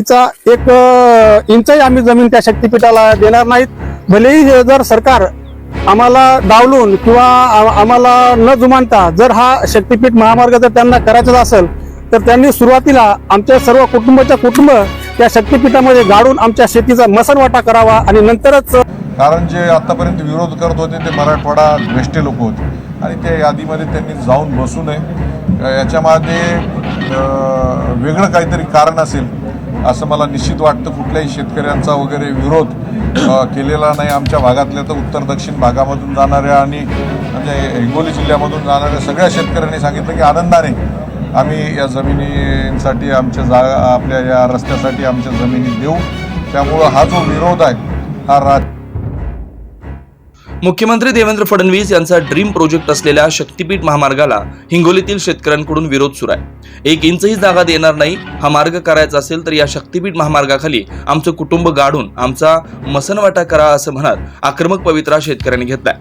चा एक इंचही आम्ही जमीन त्या शक्तीपीठाला देणार नाहीत. भलेही जर सरकार आम्हाला डावलून किंवा आम्हाला न जुमानता जर हा शक्तीपीठ महामार्ग जर त्यांना करायचाच असेल तर त्यांनी सुरुवातीला आमच्या सर्व कुटुंबाच्या कुटुंब त्या शक्तीपीठामध्ये गाडून आमच्या शेतीचा मसनवाटा करावा आणि नंतरच कारण जे आतापर्यंत विरोध करत होते ते मराठवाडा वेष्टे लोक होते. आणि त्या यादीमध्ये त्यांनी जाऊन बसू नये. याच्यामध्ये वेगळं काहीतरी कारण असेल असं मला निश्चित वाटतं. कुठल्याही शेतकऱ्यांचा वगैरे विरोध केलेला नाही. आमच्या भागातल्या तर उत्तर दक्षिण भागामधून जाणाऱ्या आणि म्हणजे हिंगोली जिल्ह्यामधून जाणाऱ्या सगळ्या शेतकऱ्यांनी सांगितलं की आनंदाने आम्ही या जमिनींसाठी आमच्या जा आपल्या या रस्त्यासाठी आमच्या जमिनी देऊ. त्यामुळं हा जो विरोध आहे हा राज मुख्यमंत्री देवेंद्र फडणवीस यांचा ड्रीम प्रोजेक्ट असलेल्या शक्तीपीठ महामार्गाला हिंगोलीतील शेतकऱ्यांकडून विरोध सुरू आहे. एक इंचही जागा देणार नाही हा मार्ग करायचा असेल तर या शक्तीपीठ महामार्गाखाली आमचं कुटुंब गाडून आमचा मसनवाटा करा असं म्हणत आक्रमक पवित्रा शेतकऱ्यांनी घेतलाय.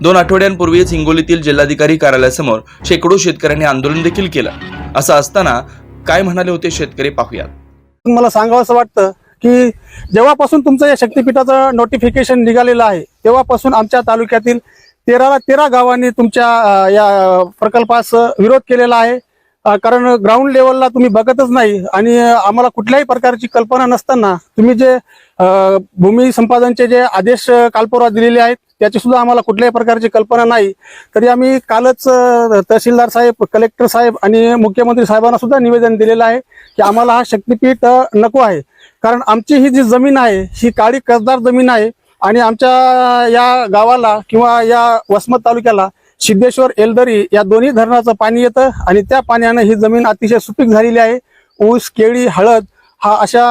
दोन आठवड्यांपूर्वीच हिंगोलीतील जिल्हाधिकारी कार्यालयासमोर शेकडो शेतकऱ्यांनी आंदोलन देखील केलं. असं असताना काय म्हणाले होते शेतकरी पाहूयात? मला सांगावं असं वाटतं की जेव्हापासून तुमचं या शक्तीपीठाचं नोटिफिकेशन निघालेलं आहे तेव्हापासून आमच्या तालुक्यातील तेराला तेरा गावांनी तुमच्या या प्रकल्पास विरोध केलेला आहे. कारण ग्राउंड लेवलला तुम्ही बघतच नाही आणि आम्हाला कुठल्याही प्रकारची कल्पना नसताना तुम्ही जे भूमी संपादनचे जे आदेश कालपुरात दिलेले आहेत त्याची सुद्धा आम्हाला कुठल्याही प्रकारची कल्पना नाही. तरी आम्ही कालच तहसीलदार साहेब कलेक्टर साहेब आणि मुख्यमंत्री साहेबांना सुद्धा निवेदन दिलेलं आहे की आम्हाला हा शक्तीपीठ नको आहे. कारण आमची ही जी जमीन आहे ही काळी कसदार जमीन आहे आणि आमच्या या गावाला किंवा या वसमत तालुक्याला सिद्धेश्वर एलदरी या दोन्ही धरणाचं पाणी येतं आणि त्या पाण्यानं ही जमीन अतिशय सुपीक झालेली आहे. ऊस केळी हळद हा अशा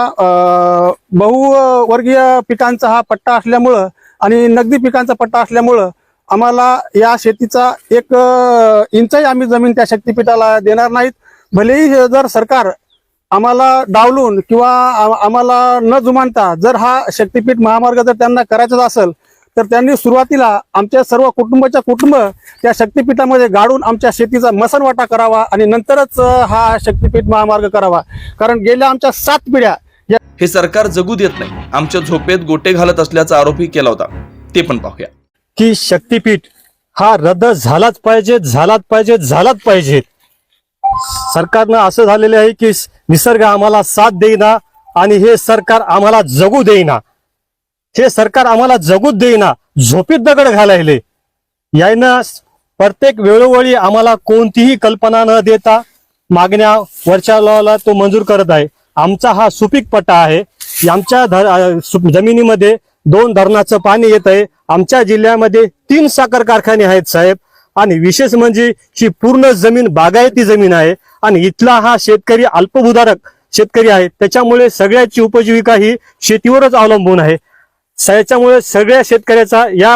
बहुवर्गीय पिकांचा हा पट्टा असल्यामुळं आणि नगदी पिकांचा पट्टा असल्यामुळं आम्हाला या शेतीचा एक इंचही आम्ही जमीन त्या शक्तीपीठाला देणार नाहीत. भलेही जर सरकार आम्हाला डावलून किंवा आम्हाला न जुमानता जर हा शक्तीपीठ महामार्ग जर त्यांना करायचाच असेल तर त्यांनी सुरुवातीला आमच्या सर्व कुटुंबाच्या कुटुंब त्या शक्तीपीठामध्ये गाडून आमच्या शेतीचा मसनवाटा करावा आणि नंतरच हा शक्तीपीठ महामार्ग करावा. कारण गेल्या आमच्या सात पिढ्या या हे सरकार जगू देत नाही. आमच्या झोपेत गोटे घालत असल्याचा आरोपही केला होता. ते पण पाहूया. की शक्तीपीठ हा रद्द झालाच पाहिजे झालाच पाहिजे झालाच पाहिजे सरकारनं असं झालेलं आहे की निसर्ग आम्हाला साथ देईना आणि हे सरकार आम्हाला जगू देईना. हे सरकार आम्हाला जगूच देईना. झोपीत दगड घालायले. यायनं प्रत्येक वेळोवेळी आम्हाला कोणतीही कल्पना न देता मागण्या वरच्या लॉला तो मंजूर करत आहे. आमचा हा सुपीक पट्टा आहे. आमच्या धर- सु- जमिनीमध्ये दोन धरणाचं पाणी येत आहे आमच्या जिल्ह्यामध्ये तीन साखर कारखाने आहेत साहेब. आणि विशेष म्हणजे ही पूर्ण जमीन बागायती जमीन आहे आणि इथला हा शेतकरी अल्पभूधारक शेतकरी आहे. त्याच्यामुळे सगळ्याची उपजीविका ही शेतीवरच अवलंबून आहे. त्याच्यामुळे सगळ्या शेतकऱ्याचा या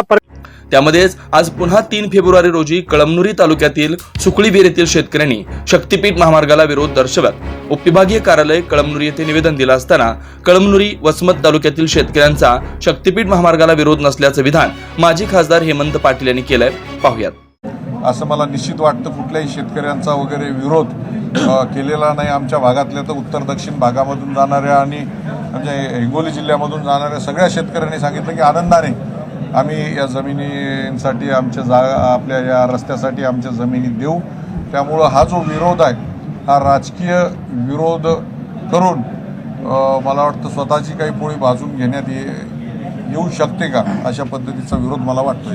त्यामध्येच आज पुन्हा तीन फेब्रुवारी रोजी कळमनुरी तालुक्यातील सुकळीबीर येथील शेतकऱ्यांनी शक्तीपीठ महामार्गाला विरोध दर्शवत उपविभागीय कार्यालय कळमनुरी येथे निवेदन दिलं असताना कळमनुरी वसमत तालुक्यातील शेतकऱ्यांचा शक्तीपीठ महामार्गाला विरोध नसल्याचं विधान माजी खासदार हेमंत पाटील यांनी केलंय. पाहुयात. असं मला निश्चित वाटतं कुठल्याही शेतकऱ्यांचा वगैरे विरोध केलेला नाही. आमच्या भागातल्या तर उत्तर दक्षिण भागामधून जाणाऱ्या आणि म्हणजे हिंगोली जिल्ह्यामधून जाणाऱ्या सगळ्या शेतकऱ्यांनी सांगितलं की आनंदाने आम्ही या जमिनींसाठी आमच्या जा आपल्या या रस्त्यासाठी आमच्या जमिनी देऊ. त्यामुळं हा जो विरोध आहे हा राजकीय विरोध करून मला वाटतं स्वतःची काही पोळी भाजून घेण्यात ये येऊ शकते का अशा पद्धतीचा विरोध मला वाटतो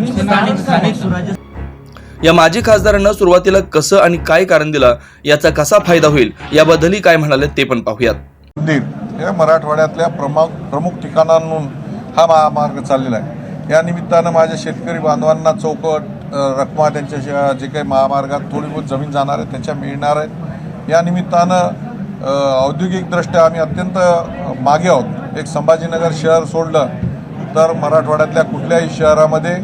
या माजी खासदारांना सुरुवातीला कसं आणि काय कारण दिलं याचा कसा फायदा होईल याबद्दलही काय म्हणाले ते पण पाहूयात. या मराठवाड्यातल्या प्रमुख प्रमुख ठिकाणांहून हा महामार्ग चाललेला आहे. या निमित्तानं माझ्या शेतकरी बांधवांना चौकट रकमा त्यांच्या जे काही महामार्गात थोडी बहुत जमीन जाणार आहे त्याच्या मिळणार आहेत. या निमित्तानं औद्योगिकदृष्ट्या आम्ही अत्यंत मागे आहोत. एक संभाजीनगर शहर सोडलं तर मराठवाड्यातल्या कुठल्याही शहरामध्ये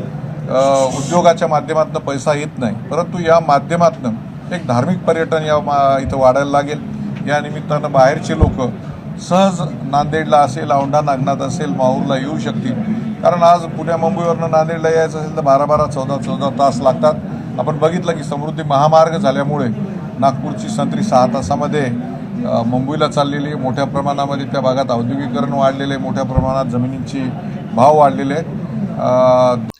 उद्योगाच्या माध्यमातून पैसा येत नाही. परंतु या माध्यमातून एक धार्मिक पर्यटन या मा इथं वाढायला लागेल. या निमित्तानं बाहेरचे लोक सहज नांदेडला असेल औंढा नागनाथ असेल माहूरला येऊ शकतील. कारण आज पुण्या मुंबईवरनं नांदेडला यायचं असेल तर बारा बारा चौदा चौदा तास लागतात. आपण बघितलं की समृद्धी महामार्ग झाल्यामुळे नागपूरची संत्री सहा तासामध्ये मुंबईला चाललेली आहे. मोठ्या प्रमाणामध्ये त्या भागात औद्योगिकरण वाढलेलं आहे. मोठ्या प्रमाणात जमिनींची भाव वाढलेले आहेत.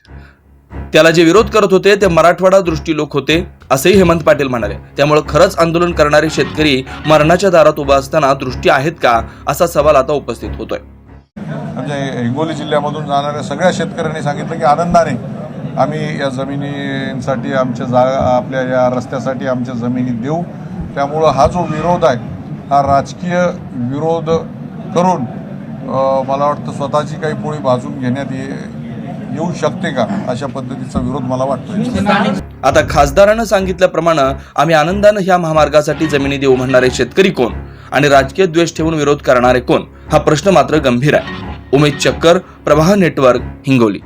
त्याला जे विरोध करत होते ते मराठवाडा दृष्टी लोक होते असेही हेमंत पाटील म्हणाले. त्यामुळे खरंच आंदोलन करणारे शेतकरी मरणाच्या दारात उभा असताना दृष्टी आहेत का असा सवाल आता उपस्थित होतोय. म्हणजे हिंगोली जिल्ह्यामधून जाणाऱ्या सगळ्या शेतकऱ्यांनी सांगितलं की आनंदाने आम्ही या जमिनींसाठी आमच्या जागा आपल्या या रस्त्यासाठी आमच्या जमिनी देऊ. त्यामुळं हा जो विरोध आहे हा राजकीय विरोध करून मला वाटतं स्वतःची काही पोळी भाजून घेण्यात ये येऊ शकते का? अशा पद्धतीचा विरोध मला वाटतो आता खासदारानं सांगितल्याप्रमाणे आम्ही आनंदानं ह्या महामार्गासाठी जमिनी देऊ म्हणणारे शेतकरी कोण? आणि राजकीय द्वेष ठेवून विरोध करणारे कोण? हा प्रश्न मात्र गंभीर आहे. उमेश चक्कर प्रवाह नेटवर्क हिंगोली.